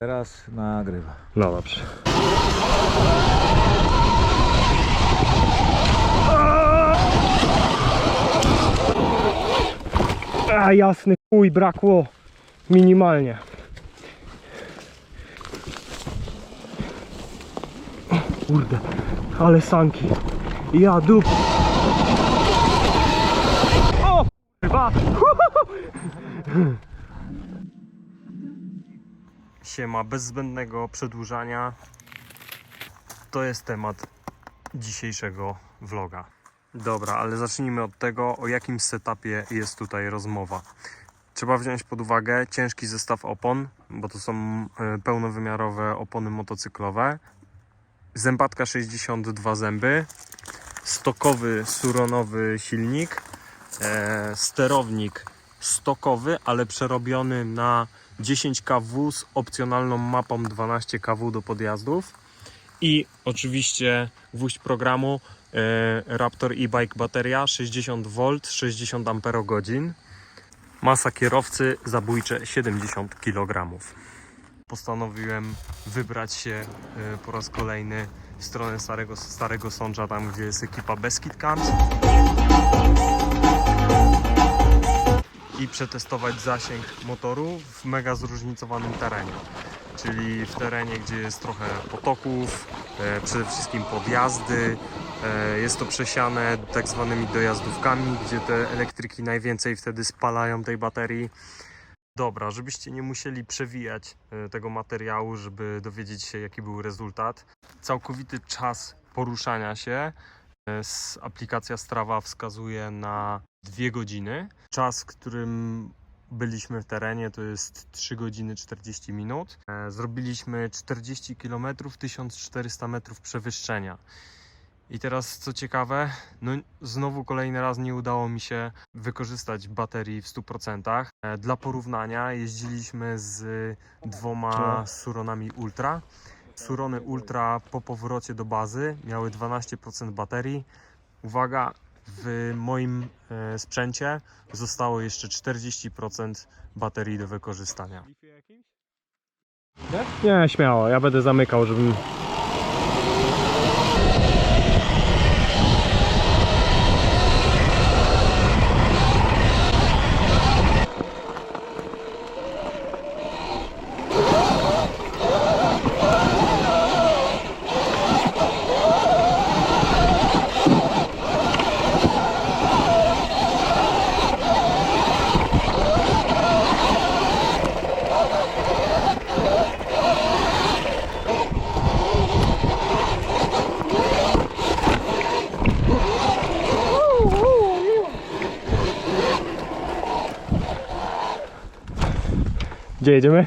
Teraz nagrywa. No dobrze. A jasny chuj, brakło minimalnie. O, Kurde, ale sanki. Ja dup. O kurwa. Siema, bez zbędnego przedłużania. To jest temat dzisiejszego vloga. Dobra, ale zacznijmy od tego, o jakim setupie jest tutaj rozmowa. Trzeba wziąć pod uwagę ciężki zestaw opon, bo to są e, pełnowymiarowe opony motocyklowe. Zębatka 62 zęby, stokowy suronowy silnik, e, sterownik stokowy, ale przerobiony na 10 kW z opcjonalną mapą 12 kW do podjazdów i oczywiście gwóźdź programu e, Raptor e-bike bateria 60 V 60 Ah masa kierowcy zabójcze 70 kg postanowiłem wybrać się e, po raz kolejny w stronę Starego, Starego Sącza, tam gdzie jest ekipa Beskid Camps i przetestować zasięg motoru w mega zróżnicowanym terenie. Czyli w terenie, gdzie jest trochę potoków, e, przede wszystkim podjazdy. E, jest to przesiane tak zwanymi dojazdówkami, gdzie te elektryki najwięcej wtedy spalają tej baterii. Dobra, żebyście nie musieli przewijać e, tego materiału, żeby dowiedzieć się, jaki był rezultat. Całkowity czas poruszania się aplikacja Strava wskazuje na 2 godziny. Czas, w którym byliśmy w terenie to jest 3 godziny 40 minut. E, Zrobiliśmy 40 km, 1400 metrów przewyższenia. I teraz co ciekawe, no znowu kolejny raz nie udało mi się wykorzystać baterii w 100%. E, Dla porównania jeździliśmy z dwoma Suronami Ultra. Surony Ultra po powrocie do bazy miały 12% baterii. Uwaga, w moim e, sprzęcie zostało jeszcze 40% baterii do wykorzystania. Nie, śmiało, ja będę zamykał, żebym. Jedziemy?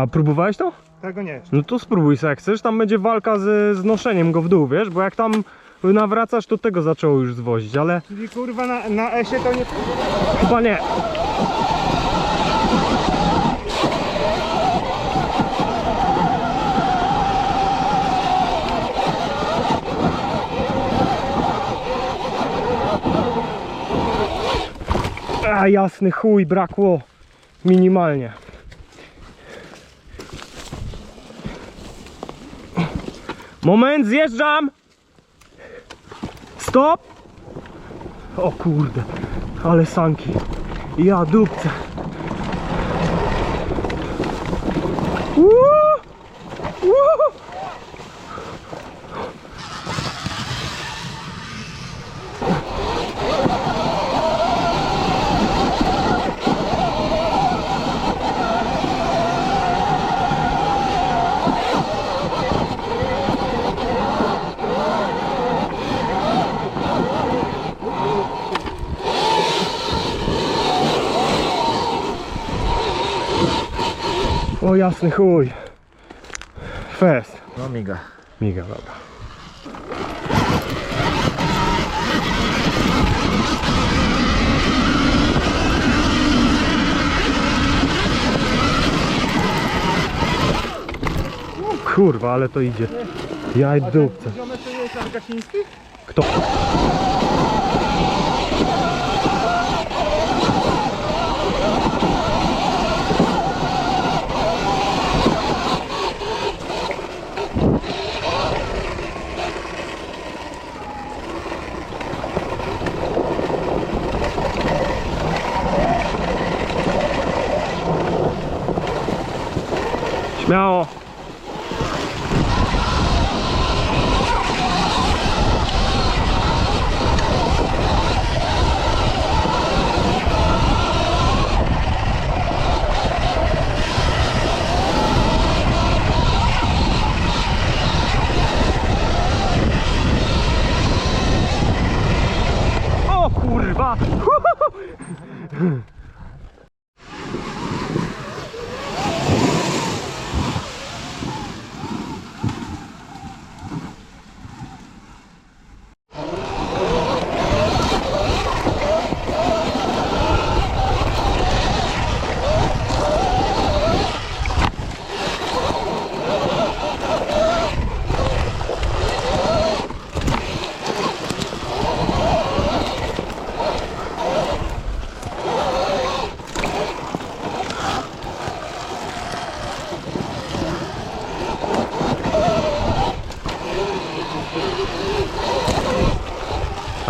A próbowałeś to? Tego nie. No to spróbuj sobie, jak chcesz, tam będzie walka z znoszeniem go w dół, wiesz, bo jak tam nawracasz, to tego zaczęło już zwozić, ale Czyli kurwa na, na esie to nie... chyba nie. A jasny chuj, brakło minimalnie. Moment, zjeżdżam! Stop! O kurde, ale sanki. Ja dupce. Uuu! Jasny chuj. Fest. No miga. Miga, dobra. O Kurwa, ale to idzie. Jaj dupce. Kto? Śmiało. O kurwa!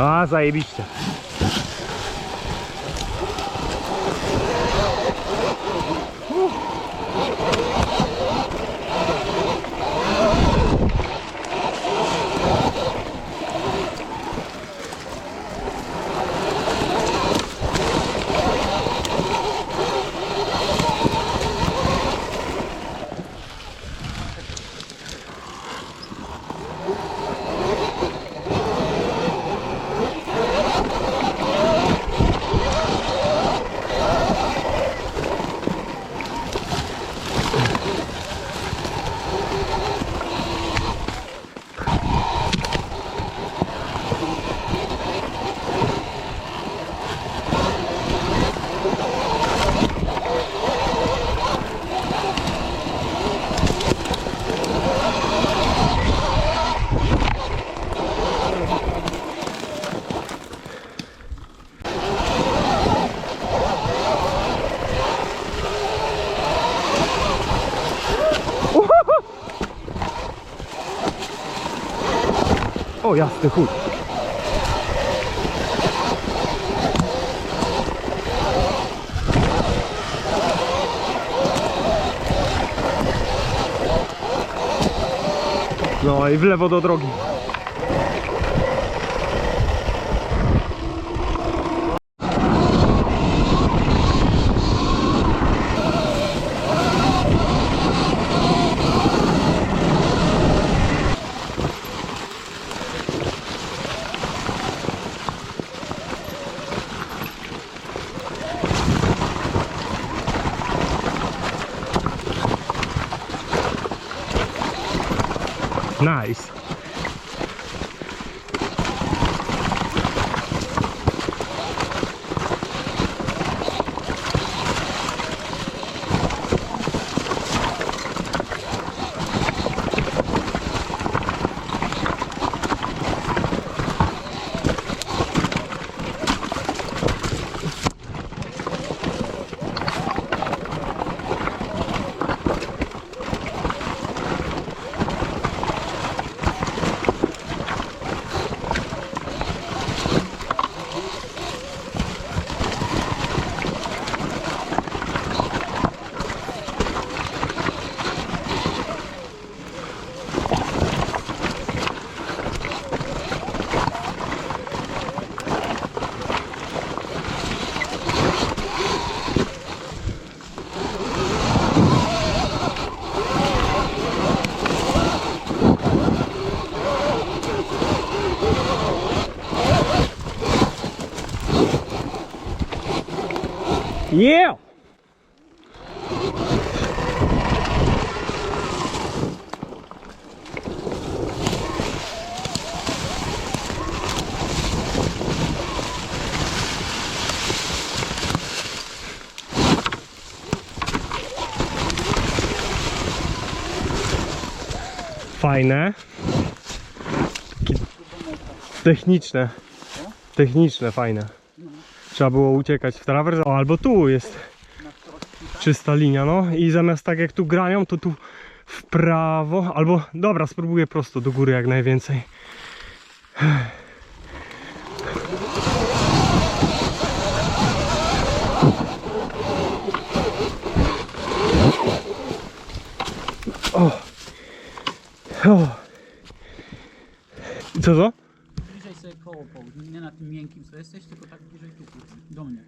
A, zajebiście. O, jasny chuj. No i w lewo do drogi. Nice. Yeah! Fajne. Techniczne. Techniczne, fajne. Trzeba było uciekać w trawers, o, albo tu jest czysta linia, no i zamiast tak jak tu grają, to tu w prawo, albo dobra, spróbuję prosto do góry jak najwięcej. O. O. Co to? Sobie koło połóż, nie na tym miękkim co jesteś, tylko tak bliżej tu, do mnie.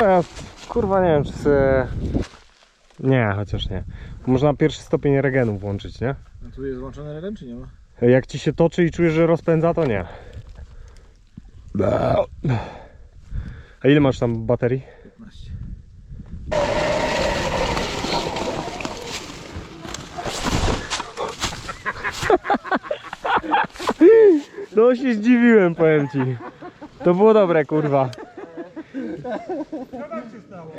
Ja, kurwa nie wiem czy se... Nie, chociaż nie. Można pierwszy stopień regenu włączyć, nie? A tu jest włączony regen, czy nie ma? Jak ci się toczy i czujesz, że rozpędza, to nie. A ile masz tam baterii? 15. No się zdziwiłem, powiem ci. To było dobre, kurwa. Co wam się stało?